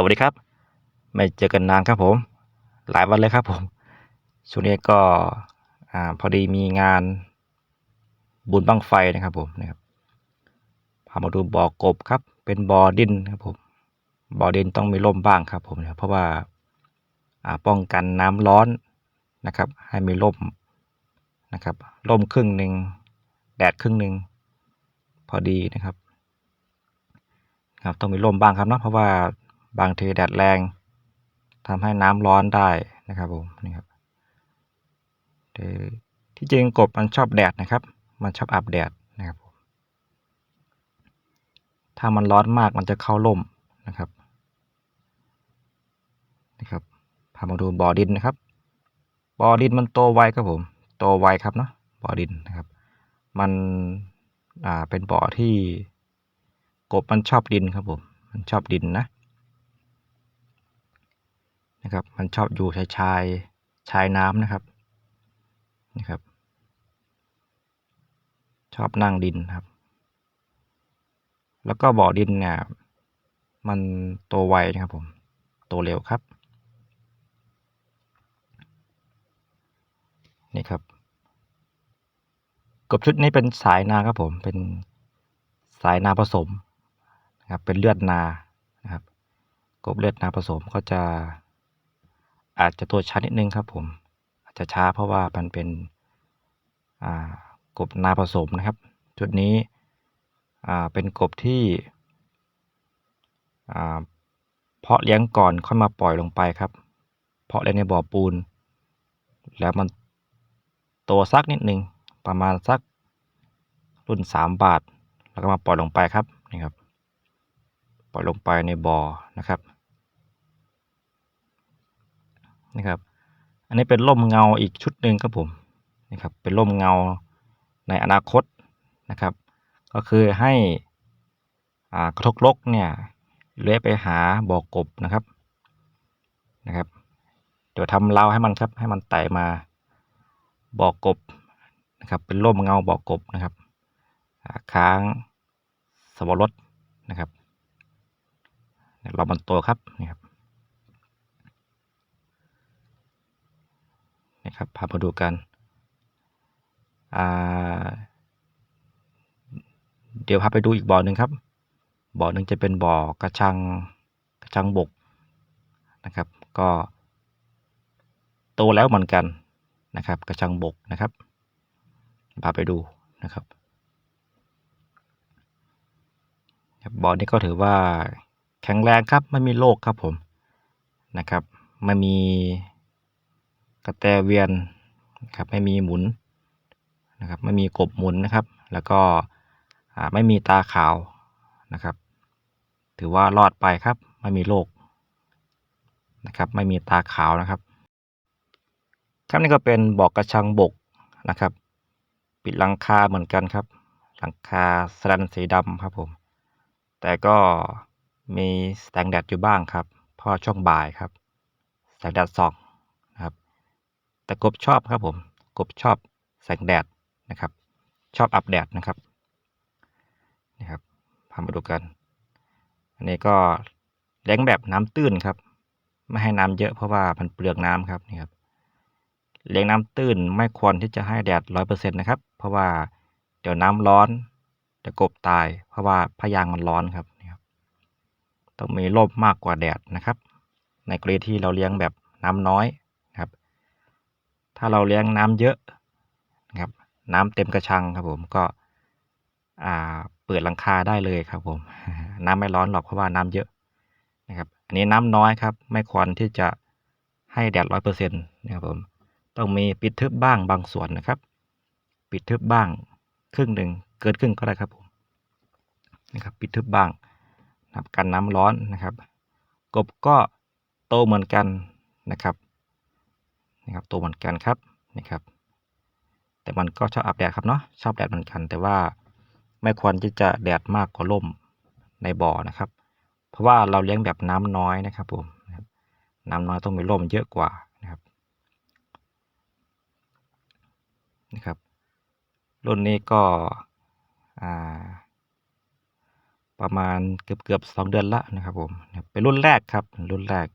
สวัสดีครับ ไม่เจอกันนานครับผม หลายวันเลยครับผมช่วงนี้ก็อ่าพอดีมีงานบุญบั้งไฟนะครับผมนะครับพามาดูบ่อกบครับ เป็นบ่อดินครับผมบ่อดินต้องมีร่มบ้างครับผมนะครับเพราะว่าอ่าป้องกันน้ำร้อนนะครับ ให้มีร่มนะครับร่มครึ่งหนึ่งแดดครึ่งหนึ่งพอดีนะครับครับต้องมีร่มบ้างครับเนาะเพราะว่า บางทีแดดแรงทำให้น้ำร้อนได้นะครับผมนี่ครับที่จริงกบมันชอบแดดนะครับ มันชอบอาบแดดนะครับผมถ้ามันร้อนมากมันจะเข้าร่มนะครับนะครับพามาดูบ่อดินนะครับบ่อดินมันโตไวครับผมโตไวครับเนาะบ่อดินนะครับ มันอ่าเป็นบ่อที่กบมันชอบดินครับผมมันชอบดินนะ นะครับ มันชอบอยู่ชายชายชายน้ำนะครับนะครับ ชอบนั่งดินครับ แล้วก็บ่อดินเนี่ยมันโตไวนะครับผมโตเร็วครับนี่ครับ กบชุดนี้เป็นสายนาครับผมเป็นสายนาผสมนะครับเป็นเลือดนานะครับ กบเลือดนาผสมก็จะ อาจจะตัวช้านิดนึงครับผม อาจจะช้าเพราะว่ามันเป็นกบนาผสมนะครับจุดนี้เป็นกบที่เพาะเลี้ยงก่อนค่อยมาปล่อยลงไปครับ เพาะเลี้ยงในบ่อปูน แล้วมันโตสักนิดนึงประมาณสักรุ่นสามบาท แล้วก็มาปล่อยลงไปครับนี่ครับ ปล่อยลงไปในบ่อนะครับ นะครับ อันนี้เป็นร่มเงาอีกชุดหนึ่งครับผมนี่ครับ เป็นร่มเงาในอนาคตนะครับ ก็คือให้อากระทกลกเนี่ยเลื้อยไปหาบ่อกบนะครับนะครับ เดี๋ยวทำเล้าให้มันครับ ให้มันไต่มาบ่อกบนะครับ เป็นร่มเงาบ่อกบนะครับค้างสวรสนะครับเรามันโตครับนี่ครับ ครับพามาดูกัน เดี๋ยวพาไปดูอีกบ่อหนึ่งครับ บ่อหนึ่งจะเป็นบ่อกระชังกระชังบกนะครับ ก็โตแล้วเหมือนกันนะครับ กระชังบกนะครับพาไปดูนะครับครับบ่อนี้ก็ถือว่าแข็งแรงครับไม่มีโรคครับผมนะครับไม่มี กระแตเวียนครับไม่มีหมุนนะครับไม่มีกบหมุนนะครับ แล้วก็ไม่มีตาขาวนะครับ ถือว่ารอดไปครับไม่มีโรคนะครับไม่มีตาขาวนะครับครับนี่ก็เป็นบอกระชังบกนะครับ ปิดหลังคาเหมือนกันครับ หลังคาสแลนสีดำครับผม แต่ก็มีแสงแดดอยู่บ้างครับเพราะช่วงบ่ายครับแสงแดดส่อง แต่กบชอบครับผม กบชอบแสงแดดนะครับ ชอบอัปแดดนะครับนะครับพามาดูกัน อันนี้ก็เลี้ยงแบบน้ำตื้นครับ ไม่ให้น้ำเยอะเพราะว่ามันเปลืองน้ำครับนี่ครับ เลี้ยงน้ำตื้นไม่ควรที่จะให้แดดร้อยเปอร์เซ็นต์นะครับ เพราะว่าเดี๋ยวน้ำร้อนเดี๋ยวกบตาย เพราะว่าพยางมันร้อนครับนี่ครับ ต้องมีร่มมากกว่าแดดนะครับ ในกรณีที่เราเลี้ยงแบบน้ำน้อย ถ้าเราเลี้ยงน้ำเยอะนะครับ น้ำเต็มกระชังครับผมก็เปิดหลังคาได้เลยครับผม น้ำไม่ร้อนหรอกเพราะว่าน้ำเยอะนะครับอันนี้น้ำน้อยครับ ไม่ควรที่จะให้แดดร้อยเปอร์เซ็นต์นะครับผมต้องมีปิดทึบบ้างบางส่วนนะครับ ปิดทึบบ้างครึ่งหนึ่งเกินครึ่งก็ได้ครับผมนะครับ ปิดทึบบ้างนะครับกันน้ำร้อนนะครับ กบก็โตเหมือนกันนะครับ นะครับโตเหมือนกันครับนี่ครับ แต่มันก็ชอบอาบแดดครับเนาะชอบแดดเหมือนกันแต่ว่าไม่ควรที่จะแดดมากกว่าร่มในบ่อนะครับ เพราะว่าเราเลี้ยงแบบน้ำน้อยนะครับผมน้ำน้อยต้องมีร่มเยอะกว่านะครับนะครับ รุ่นนี้ก็ประมาณเกือบเกือบสองเดือนละนะครับผมเป็นรุ่นแรกครับรุ่นแรก